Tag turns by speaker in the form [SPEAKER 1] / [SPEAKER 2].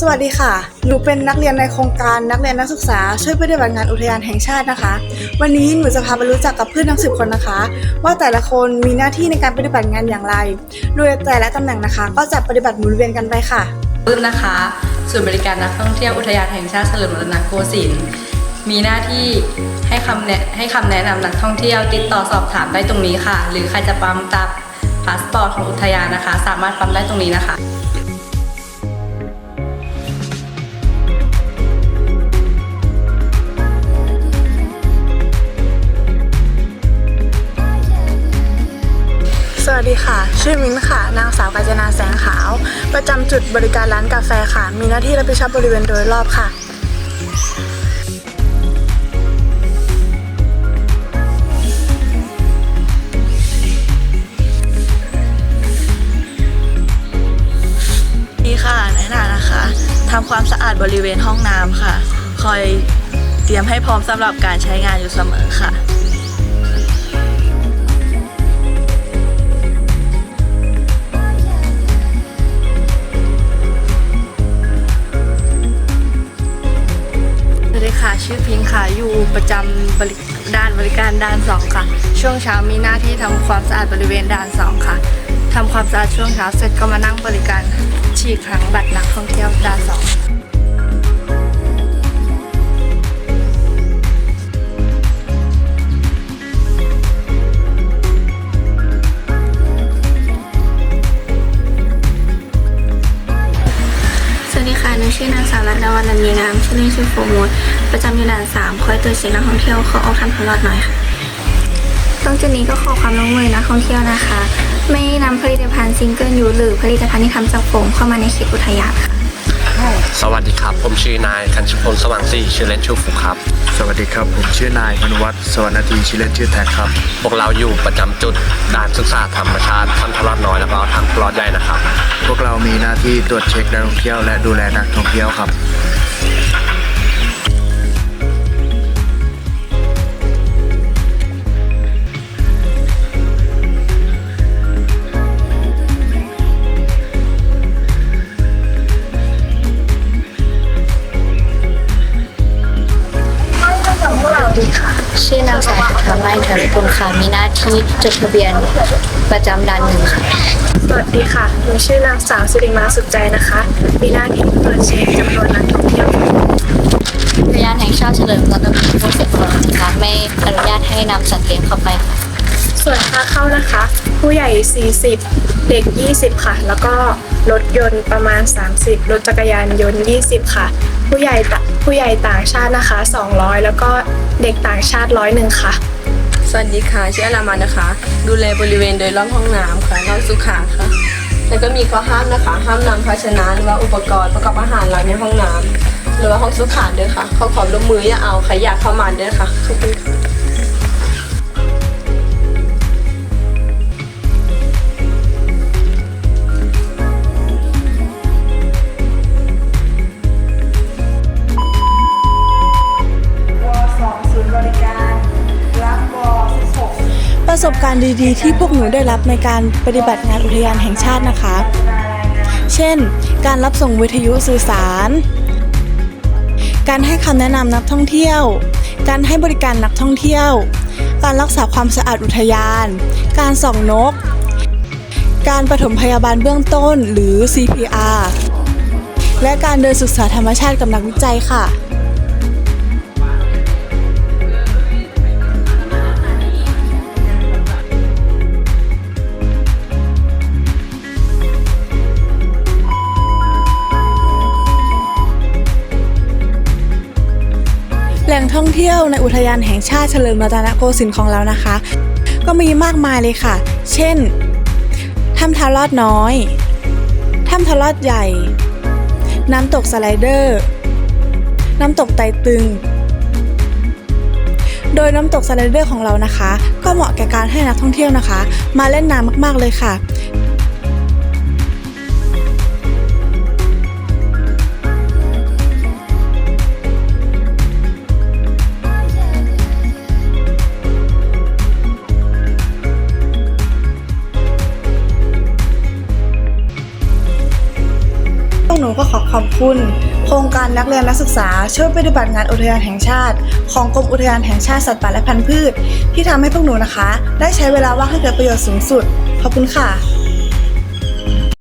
[SPEAKER 1] สวัสดีค่ะหนูเป็นนักเรียนในโครงการนักเรียนนักศึกษา ช่วยปฏิบัติงานอุทยานแห่งชาตินะคะ วันนี้หนูจะพาไปรู้จักกับเพื่อนทั้งสิบคนนะคะ ว่าแต่ละคนมีหน้าที่ในการปฏิบัติงานอย่างไร โดยแต่ละตำแหน่งนะคะ ก็จะปฏิบัติหมุนเวียนกันไปค่ะ
[SPEAKER 2] ปื้มนะคะศูนบริการนักท่องเที่ยวอุทยานแห่งชาติเฉลิมรัตนโกสินทร์มีหน้าที่ให้คำแนะให้คำแนะนำนักท่องเที่ยวติดต่อสอบถามได้ตรงนี้ค่ะ หรือใครจะปั๊มตับพาสปอร์ตของอุทยานนะคะ สามารถปั๊มได้ตรงนี้นะคะ
[SPEAKER 1] วัสดีค่ะ ชื่อมิ้นค่ะ นางสาวกาญจนาแสงขาว ประจำจุดบริการร้านกาแฟค่ะ มีหน้าที่รับผิดชอบบริเวณโดยรอบค่ะ
[SPEAKER 3] นี่ค่ะในหน้านะคะทำความสะอาดบริเวณห้องน้ำค่ะ คอยเตรียมให้พร้อมสำหรับการใช้งานอยู่เสมอค่ะ ชื่อพิงค่ะอยู่ประจำบริด้านบริการด้าน2ค่ะ ช่วงเช้ามีหน้าที่ทำความสะอาดบริเวณด้าน2ค่ะทำความสะอาดช่วงเช้าเสร็จก็มานั่งบริการฉีกครั้งบัตรนักท่องเที่ยวด้าน2
[SPEAKER 4] สวัสดีค่ะหนูชื่อนางสาวรัตดาวันนันมีงาม ชื่อเล่นชื่อโฟร์มูดประจำอยู่ด่านสามคอยตรวจเช็คนักท่องเที่ยวขอออกทำตลอดหน่อยค่ะตรงจุดนี้ก็ขอความร่วมมือนักท่องเที่ยวนะคะ ไม่นำผลิตภัณฑ์ซิงเกิลยูหรือผลิตภัณฑ์ที่ทำจากโฟมเข้ามาในเขตอุทยานค่ะ
[SPEAKER 5] สวัสดีครับ ผมชื่อนายคันชิพลสว่างศรีชื่อเล่นชื่อฟุกครับ
[SPEAKER 6] สวัสดีครับ ผมชื่อนายพนุวัฒน์สวรรณทีชื่อเล่นชื่อแท็กครับ
[SPEAKER 5] พวกเราอยู่ประจำจุดด่านศึกษาธรรมชาติทำทลอดน้อยแล้วก็ทำทลอดใหญ่นะครับ
[SPEAKER 6] พวกเรามีหน้าที่ตรวจเช็คนักท่องเที่ยวและดูแลนักท่องเที่ยวครับ
[SPEAKER 7] อนางสาวสุธาไม้ธนกุลค่ะมีหน้าที่จดทะเบียนประจำด่านหนึ่งค่ะ
[SPEAKER 8] สวัสดีค่ะหนูชื่อนางสาวสิริมาสุขใจนะคะ มีหน้าที่ตรวจเช็คจำนวนนักท่องเที่ยว
[SPEAKER 7] อุทยานแห่งชาติเฉลิมรัตนโกสินทร์ของเรานะคะไม่อนุญาตให้นำสัตว์เลี้ยงเข้าไปค่ะ
[SPEAKER 8] ส่วนค่าเข้านะคะ ผู้ใหญ่ 40 เด็ก 20 ค่ะ แล้วก็ รถยนต์ประมาณ 30 รถจักรยานยนต์ 20 ค่ะ ผู้ใหญ่ผู้ใหญ่ต่างชาตินะคะ 200 แล้วก็เด็กต่างชาติร้อยหนึ่งค่ะ
[SPEAKER 2] สวัสดีค่ะชื่ออารามันนะคะ ดูแลบริเวณโดยรอบห้องน้ำค่ะรอบสุขาค่ะ แล้วก็มีข้อห้ามนะคะ ห้ามนำภาชนะหรือว่าอุปกรณ์ประกอบอาหารล้างในห้องน้ำหรือว่าห้องสุขาด้วยค่ะ เขาขอร่วมมืออย่าเอาขยะเข้ามาด้วยค่ะขอบคุณค่ะ
[SPEAKER 1] สบการณ์ดีๆ ที่พวกหนูได้รับในการปฏิบัติงานอุทยานแห่งชาตินะคะ เช่น การรับส่งวิทยุสื่อสาร การให้คำแนะนำนักท่องเที่ยว การให้บริการนักท่องเที่ยว การรักษาความสะอาดอุทยาน การส่องนก การปฐมพยาบาลเบื้องต้นหรือ CPR และการเดินศึกษาธรรมชาติกับนักวิจัยค่ะ ท่องเที่ยวในอุทยานแห่งชาติเฉลิมรัตนโกสินทร์ของเรานะคะ ก็มีมากมายเลยค่ะ เช่น ถ้ำทาลอดน้อย ถ้ำทาลอดใหญ่ น้ำตกสไลเดอร์ น้ำตกไตตึง โดยน้ำตกสไลเดอร์ของเรานะคะ ก็เหมาะแก่การให้นักท่องเที่ยวนะคะ มาเล่นน้ำมากๆเลยค่ะ ก็ขอขอบคุณ โครงการนักเรียนนักศึกษาช่วยปฏิบัติงานอุทยานแห่งชาติ ของกรมอุทยานแห่งชาติสัตว์ป่าและพันธุ์พืช ที่ทำให้พวกหนูนะคะ ได้ใช้เวลาว่างให้เกิดประโยชน์สูงสุด ขอบคุณค่ะ